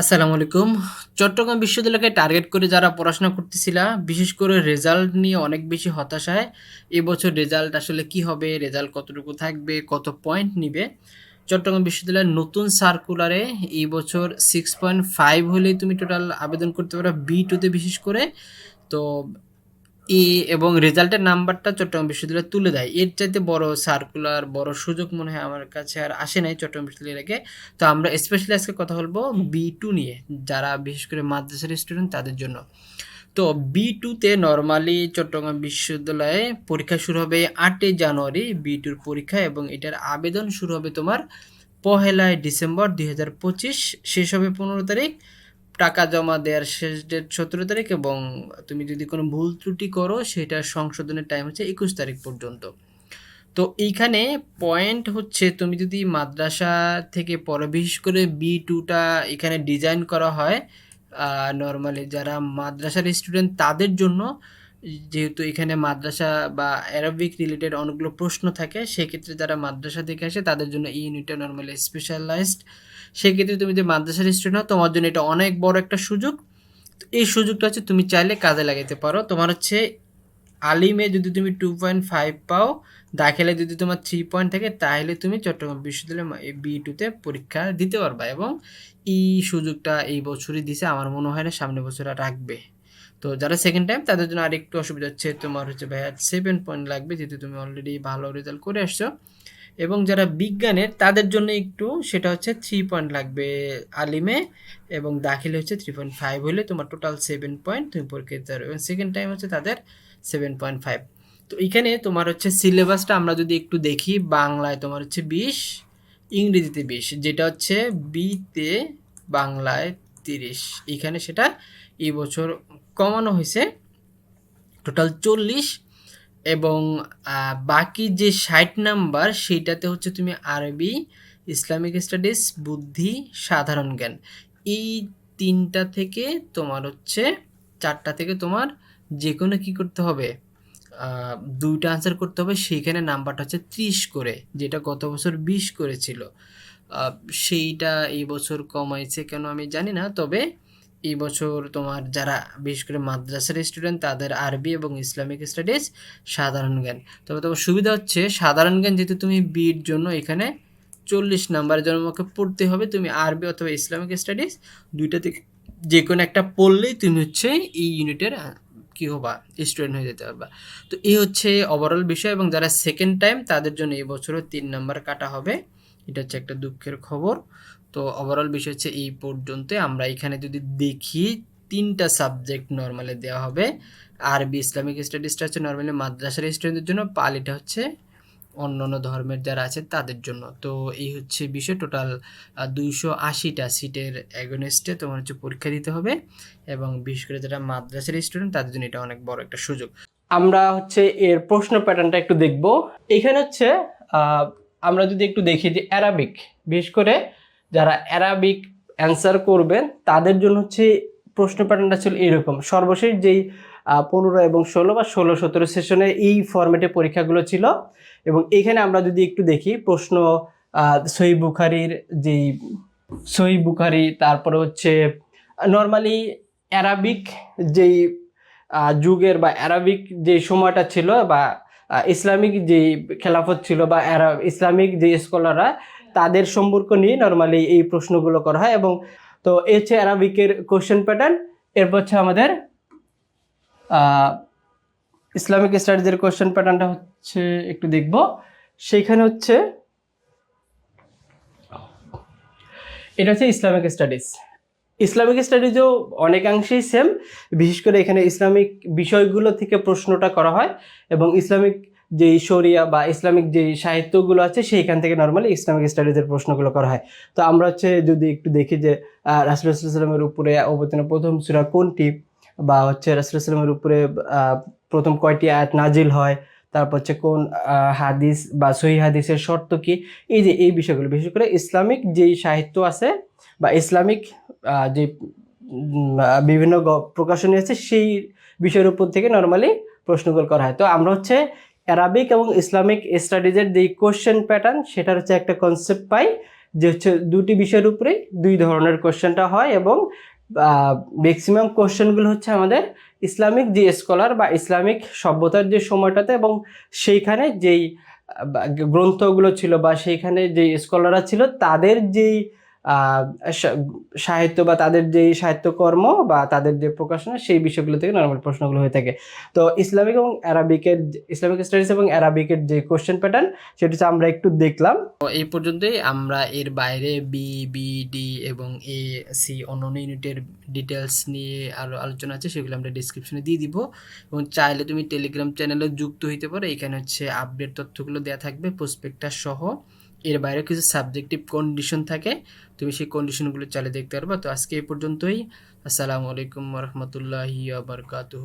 আসসালামু আলাইকুম। চট্টগ্রাম বিশ্ববিদ্যালয়কে টার্গেট করে যারা পড়াশোনা করতেছিলা, বিশেষ করে রেজাল্ট নিয়ে অনেক বেশি হতাশায়, এবছর রেজাল্ট আসলে কি হবে, রেজাল্ট কতটুকু থাকবে, কত পয়েন্ট নিবে? চট্টগ্রাম বিশ্ববিদ্যালয়ের নতুন সার্কুলারে এই বছর সিক্স পয়েন্ট ফাইভ হলেই তুমি টোটাল আবেদন করতে পারো বি টুতে বিশেষ করে। তো ই এবং রেজাল্টের নাম্বারটা চট্টগ্রাম বিশ্ববিদ্যালয় তুলে দেয়। এর চাইতে বড় সার্কুলার বড় সুযোগ মনে হয় আমার কাছে আর আসে নাই চট্টগ্রাম বিশ্ববিদ্যালয়ের আগে। তো আমরা স্পেশালি আজকে কথা বলব বি টু নিয়ে, যারা বিশেষ করে মাদ্রাসার স্টুডেন্ট তাদের জন্য। তো বি টুতে নর্মালি চট্টগ্রাম বিশ্ববিদ্যালয়ে পরীক্ষা শুরু হবে আটই জানুয়ারি বি টুর পরীক্ষা এবং এটার আবেদন শুরু হবে তোমার পহেলা ডিসেম্বর দুই হাজার পঁচিশ, শেষ হবে পনেরো তারিখ। টাকা জমা দেওয়ার শেষ ডেট সতেরো তারিখ এবং তুমি যদি কোনো ভুল ত্রুটি করো, সেটা সংশোধনের টাইম হচ্ছে একুশ তারিখ পর্যন্ত। তো এইখানে পয়েন্ট হচ্ছে তুমি যদি মাদ্রাসা থেকে পড়ো, বিশেষ করে বি টুটা এখানে ডিজাইন করা হয় নর্মালি যারা মাদ্রাসার স্টুডেন্ট তাদের জন্য, যেহেতু এখানে মাদ্রাসা বা অ্যারবিক রিলেটেড অনেকগুলো প্রশ্ন থাকে, সেক্ষেত্রে যারা মাদ্রাসা থেকে আসে তাদের জন্য এই ইউনিটটা নর্মালি স্পেশালাইজড সেক্ষেত্রে তুমি যে মাদ্রাসার স্টুডেন্ট হও, তোমার জন্য এটা অনেক বড় একটা সুযোগ। এই সুযোগটা হচ্ছে তুমি চাইলে কাজে লাগাইতে পারো। তোমার হচ্ছে আলিমে যদি তুমি টু পয়েন্ট ফাইভ পাও, দাখিলে যদি তোমার থ্রি পয়েন্ট থাকে, তাহলে তুমি চট্টগ্রাম বিশ্ববিদ্যালয়ে বি টুতে পরীক্ষা দিতে পারবা এবং এই সুযোগটা এই বছরই দিছে। আমার মনে হয় না সামনে বছর রাখবে। তো যারা সেকেন্ড টাইম তাদের জন্য আরেকটু অসুবিধা হচ্ছে। তোমার হচ্ছে ভাইয়া সেভেন পয়েন্ট লাগবে, যেহেতু তুমি অলরেডি ভালো রেজাল্ট করে আসছো। এবং যারা বিজ্ঞানের, তাদের জন্য একটু সেটা হচ্ছে থ্রি পয়েন্ট লাগবে আলিমে এবং দাখিলে হচ্ছে থ্রি পয়েন্ট ফাইভ হলে তোমার টোটাল সেভেন পয়েন্ট তুমি পরীক্ষা দিতে পারবে এবং সেকেন্ড টাইম হচ্ছে তাদের সেভেন পয়েন্ট ফাইভ তো এখানে তোমার হচ্ছে সিলেবাসটা আমরা যদি একটু দেখি, বাংলায় তোমার হচ্ছে বিশ, ইংরেজিতে বিশ, যেটা হচ্ছে বিতে বাংলায় তিরিশ। এখানে সেটা এবছর কমানো হয়েছে। টোটাল চল্লিশ এবং বাকি যে ষাট নাম্বার সেইটাতে হচ্ছে তুমি আরবি, ইসলামিক স্টাডিজ, বুদ্ধি, সাধারণ জ্ঞান। এই তিনটা থেকে তোমার হচ্ছে, চারটা থেকে তোমার যে কোনো কী করতে হবে দুইটা আনসার করতে হবে। সেইখানে নাম্বারটা হচ্ছে ত্রিশ করে, যেটা গত বছর বিশ করেছিল। সেইটা এই বছর কমাইছে কেন আমি জানি না, তবে এই বছর তোমার যারা, বিশেষ করে মাদ্রাসার স্টুডেন্ট তাদের আরবি এবং ইসলামিক স্টাডিজ সাধারণ জ্ঞান। তবে তোমার সুবিধা হচ্ছে, সাধারণ জ্ঞান যেহেতু তুমি বির জন্য এখানে চল্লিশ নাম্বারের জন্য আমাকে পড়তে হবে, তুমি আরবি অথবা ইসলামিক স্টাডিজ দুইটা থেকে যে কোনো একটা পড়লেই তুমি হচ্ছে এই ইউনিটের কী হবা স্টুডেন্ট হয়ে যেতে পারবা। তো এই হচ্ছে ওভারঅল বিষয় এবং যারা সেকেন্ড টাইম তাদের জন্য এই বছরও তিন নাম্বার কাটা হবে। এটা হচ্ছে একটা দুঃখের খবর। তো ওভারঅল বিষয় হচ্ছে এই পর্যন্ত। আমরা এখানে যদি দেখি, তিনটা সাবজেক্ট নর্মালি দেওয়া হবে। আরবি ইসলামিক স্টাডিজটা হচ্ছে নর্মালি মাদ্রাসার স্টুডেন্টদের জন্য পালিটা হচ্ছে অন্য অন্য ধর্মের যারা আছে তাদের জন্য। তো এই হচ্ছে বিষয় টোটাল দুইশো আশিটা সিটের অ্যাগনেস্টে তোমার হচ্ছে পরীক্ষা দিতে হবে এবং বিশেষ করে যারা মাদ্রাসার স্টুডেন্ট তাদের জন্য এটা অনেক বড় একটা সুযোগ। আমরা হচ্ছে এর প্রশ্ন প্যাটার্নটা একটু দেখব। এখানে হচ্ছে আমরা যদি একটু দেখি যে অ্যারাবিক বিশেষ করে যারা অ্যারাবিক অ্যান্সার করবেন, তাদের জন্য হচ্ছে প্রশ্ন প্যাটার্নটা ছিল এরকম। সর্বশেষ যেই পনেরো এবং ষোলো বা ষোলো সতেরো সেশনে এই ফর্মেটে পরীক্ষাগুলো ছিল। এবং এখানে আমরা যদি একটু দেখি, প্রশ্ন সহি বুখারির যেই সহি বুখারি, তারপরে হচ্ছে নর্মালি অ্যারাবিক যেই যুগের বা অ্যারাবিক যে সময়টা ছিল বা ইসলামিক যে খেলাফত ছিল বা ইসলামিক যে স্কলাররা তাদের সম্পর্ক নিয়ে নর্মালি এই প্রশ্নগুলো করা হয় এবং তো এ হচ্ছে অ্যারাবিকের কোশ্চেন প্যাটার্ন এরপর হচ্ছে আমাদের ইসলামিক স্টাডিজের কোশ্চেন প্যাটার্নটা হচ্ছে একটু দেখব। সেইখানে হচ্ছে, এটা হচ্ছে ইসলামিক স্টাডিজ ইসলামিক স্টাডিজও অনেকাংশেই সেম বিশেষ করে এখানে ইসলামিক বিষয়গুলো থেকে প্রশ্নটা করা হয় এবং ইসলামিক যে শরিয়া বা ইসলামিক যে সাহিত্যগুলো আছে, সেইখান থেকে নর্মালি ইসলামিক স্টাডিজের প্রশ্নগুলো করা হয়। তো আমরা হচ্ছে যদি একটু দেখি যে রাসুলামের উপরে অবতীর্ণ প্রথম সুরা কোনটি? বা হচ্ছে রাসুলামের উপরে প্রথম কয়টি আয়াত নাজিল হয়? তারপর হচ্ছে কোন হাদিস বা সহি হাদিসের শর্ত কি? এই যে, এই বিষয়গুলো, বিশেষ করে ইসলামিক যেই সাহিত্য আছে বা ইসলামিক যে বিভিন্ন প্রকাশনী আছে, সেই বিষয়ের উপর থেকে নর্মালি প্রশ্নগুলো করা হয়। তো আমরা হচ্ছে অ্যারাবিক এবং ইসলামিক স্টাডিজের যে কোশ্চেন প্যাটার্ন সেটার হচ্ছে একটা কনসেপ্ট পাই যে হচ্ছে দুটি বিষয়ের উপরেই দুই ধরনের কোশ্চেনটা হয় এবং ম্যাক্সিমাম কোশ্চেনগুলো হচ্ছে আমাদের ইসলামিক যে স্কলার বা ইসলামিক সভ্যতার যে সময়টাতে এবং সেইখানে যেই গ্রন্থগুলো ছিল বা সেইখানে যে স্কলাররা ছিল, তাদের যেই সাহিত্য বা তাদের যেই সাহিত্যকর্ম বা তাদের যে প্রকাশনা, সেই বিষয়গুলো থেকে নর্মাল প্রশ্নগুলো হয়ে থাকে। তো ইসলামিক এবং অ্যারাবিকের ইসলামিক স্টাডিজ এবং অ্যারাবিকের যে কোশ্চেন প্যাটার্ন সেটা হচ্ছে আমরা একটু দেখলাম। এই পর্যন্তই, আমরা এর বাইরে বি বি ডি এবং এ সি অন্যান্য ইউনিটের ডিটেলস নিয়ে আরও আলোচনা আছে, সেগুলো আমরা ডিসক্রিপশনে দিয়ে দিব। এবং চাইলে তুমি টেলিগ্রাম চ্যানেলে যুক্ত হইতে পারো, এখানে হচ্ছে আপডেট তথ্যগুলো দেওয়া থাকবে প্রসপেক্টাস সহ। এর বাইরে কিছু সাবজেক্টিভ কন্ডিশন থাকে, তুমি সেই কন্ডিশনগুলো চালিয়ে দেখতে পারবা। তো আজকে এই পর্যন্তই। আসসালামু আলাইকুম রহমতুল্লাহি আবরকাতুহু